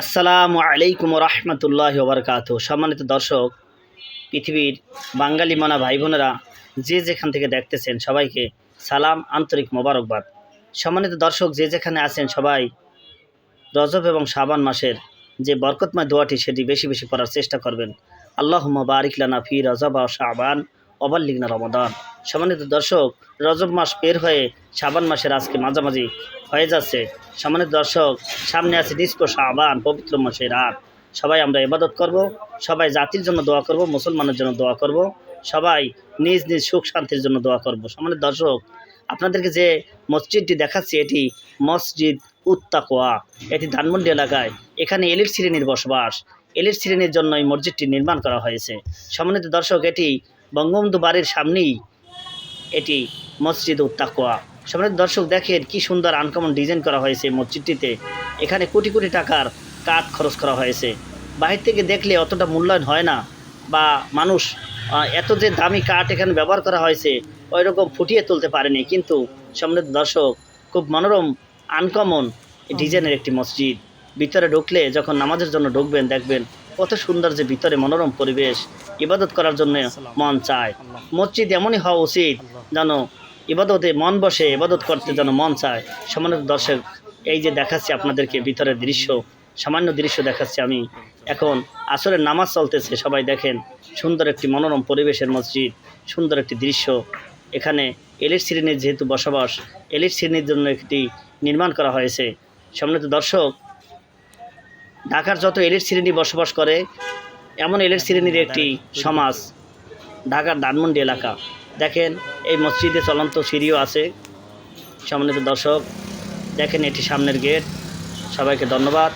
আসসালামু আলাইকুম রহমতুল্লাহ ওবরকাত। সম্মানিত দর্শক, পৃথিবীর বাঙালি মানা ভাই বোনেরা যে যেখান থেকে দেখতেছেন সবাইকে সালাম, আন্তরিক মোবারকবাদ। সম্মানিত দর্শক, যে যেখানে আছেন সবাই রজব এবং শাবান মাসের যে বরকতময় দোয়াটি সেটি বেশি বেশি পড়ার চেষ্টা করবেন। আল্লাহ বারিক লানা ফি রজব ও শাবান অবাল্লিগনা রমাদান। সম্মানিত দর্শক, রজব মাস বের হয়ে শাবান মাসের আজকে মাঝামাঝি হয়ে যাচ্ছে। সম্মানিত দর্শক, সামনে আছে নিষ্প শাবান, পবিত্র মাসের রাত। সবাই আমরা ইবাদত করব, সবাই জাতির জন্য দোয়া করব, মুসলমানের জন্য দোয়া করব, সবাই নিজ নিজ সুখ শান্তির জন্য দোয়া করব। সম্মানিত দর্শক, আপনাদেরকে যে মসজিদটি দেখাচ্ছি, এটি মসজিদ উত্তাকোয়া। এটি ধানমন্ডি এলাকায়। এখানে এলিট শ্রেণির বসবাস। এলিট শ্রেণির জন্য এই মসজিদটি নির্মাণ করা হয়েছে। সম্মানিত দর্শক, এটি বঙ্গবন্ধু বাড়ির সামনেই এটি মসজিদ উত্তাকোয়া সম্মানিত দর্শক দেখেন কি সুন্দর আনকমন ডিজাইন করা হয়েছে মসজিদটিতে। এখানে কোটি কোটি টাকার কাঠ খরচ করা হয়েছে। বাহির থেকে দেখলে অতটা মূল্যায়ন হয় না বা মানুষ এত যে দামি কাঠ এখানে ব্যবহার করা হয়েছে ওই রকম ফুটিয়ে তুলতে পারেনি। কিন্তু সম্মানিত দর্শক, খুব মনোরম আনকমন ডিজাইনের একটি মসজিদ। ভিতরে ঢুকলে যখন নামাজের জন্য ঢুকবেন, দেখবেন কত সুন্দর যে ভিতরে মনোরম পরিবেশ ইবাদত করার জন্য মন চায়। মসজিদ এমনই হওয়া উচিত যেন ইবাদতে মন বসে ইবাদত করতে যেন মন চায়। সম্মানিত দর্শক এই যে দেখাচ্ছি আপনাদেরকে ভিতরের দৃশ্য সামান্য দৃশ্য দেখাচ্ছি আমি। এখন আসরের নামাজ চলতেছে সবাই দেখেন সুন্দর একটি মনোরম পরিবেশের মসজিদ সুন্দর একটি দৃশ্য। এখানে এলিট শ্রেণির যেহেতু বসবাস এলিট শ্রেণির জন্য একটি নির্মাণ করা হয়েছে। সম্মানিত দর্শক ঢাকার যত এলিট শ্রেণি বসবাস করে এমন এলিট শ্রেণির একটি সমাজ ঢাকার ধানমন্ডি এলাকা। দেখেন এই মসজিদে চলন্ত সিঁড়িও আছে। সম্মানিত দর্শক দেখেন এটি সামনের গেট। সবাইকে ধন্যবাদ।